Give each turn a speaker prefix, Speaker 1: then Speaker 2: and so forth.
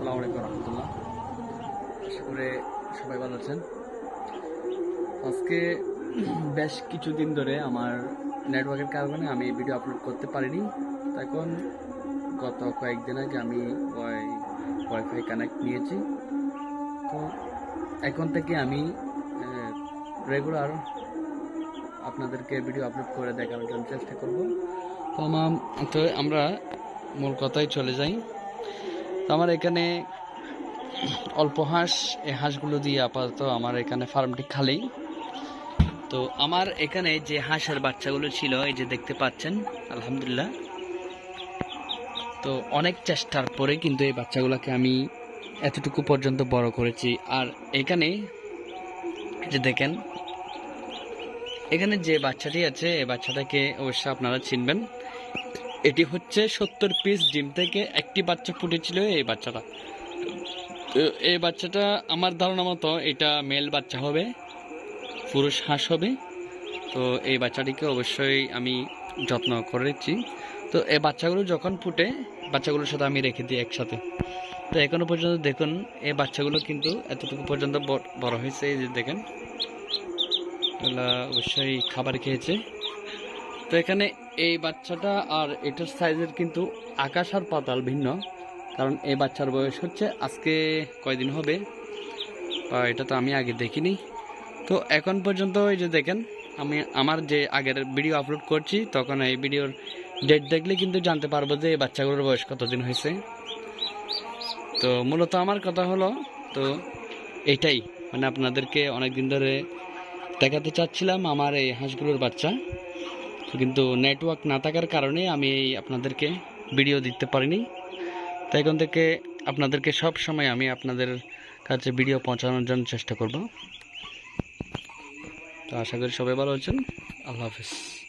Speaker 1: আসসালামু আলাইকুম রহমতুল্লাহ। আশা করে সবাই ভালো আছেন। আজকে বেশ কিছুদিন ধরে আমার নেটওয়ার্কের কারণে আমি ভিডিও আপলোড করতে পারিনি। তখন গত কয়েকদিন আগে আমি ওয়াই ওয়াইফাই কানেক্ট নিয়েছি। তো এখন থেকে আমি রেগুলার আপনাদেরকে ভিডিও আপলোড করে দেখানোর জন্য চেষ্টা করব। তো আমার তো আমরা মূল কথায় চলে যাই। আমার এখানে অল্প হাঁস, এই হাঁসগুলো দিয়ে আপাতত আমার এখানে ফার্মটি খালি। তো আমার এখানে যে হাঁসের বাচ্চাগুলো ছিল, এই যে দেখতে পাচ্ছেন, আলহামদুলিল্লাহ। তো অনেক চেষ্টার পরে কিন্তু এই বাচ্চাগুলোকে আমি এতটুকু পর্যন্ত বড় করেছি। আর এখানে যে দেখেন, এখানে যে বাচ্চাটি আছে, এই বাচ্চাটাকে অবশ্যই আপনারা চিনবেন। এটি হচ্ছে সত্তর পিস ডিম থেকে একটি বাচ্চা ফুটেছিল এই বাচ্চাটা। এই বাচ্চাটা আমার ধারণা মতো এটা মেল বাচ্চা হবে, পুরুষ হাঁস হবে। তো এই বাচ্চাটিকে অবশ্যই আমি যত্ন করেছি তো এই বাচ্চাগুলো যখন ফুটে, বাচ্চাগুলোর সাথে আমি রেখে দিই একসাথে। তো এখনও পর্যন্ত দেখুন, এই বাচ্চাগুলো কিন্তু এতটুকু পর্যন্ত বড় হয়েছে, এই যে দেখেন। অবশ্যই খাবার খেয়েছে। তো এখানে এই বাচ্চাটা আর এটার সাইজের কিন্তু আকাশ আর পাতাল ভিন্ন, কারণ এই বাচ্চার বয়স হচ্ছে আজকে কয়দিন হবে, বা এটা তো আমি আগে দেখিনি। তো এখন পর্যন্ত এই যে দেখেন, আমি আমার যে আগের ভিডিও আপলোড করছি, তখন এই ভিডিওর ডেট দেখলে কিন্তু জানতে পারব যে এই বাচ্চাগুলোর বয়স কতদিন হয়েছে। তো মূলত আমার কথা হলো, তো এইটাই মানে আপনাদেরকে অনেক দিন ধরে দেখাতে চাচ্ছিলাম আমার এই হাঁসগুলোর বাচ্চা। কিন্তু নেটওয়ার্ক না থাকার কারণে আমি আপনাদেরকে ভিডিও দিতে পারিনি। তাই এখন থেকে আপনাদেরকে সব সময় আমি আপনাদের কাছে ভিডিও পৌঁছানোর জন্য চেষ্টা করব। তো আশা করি সবাই ভালো আছেন। আল্লাহ হাফিজ।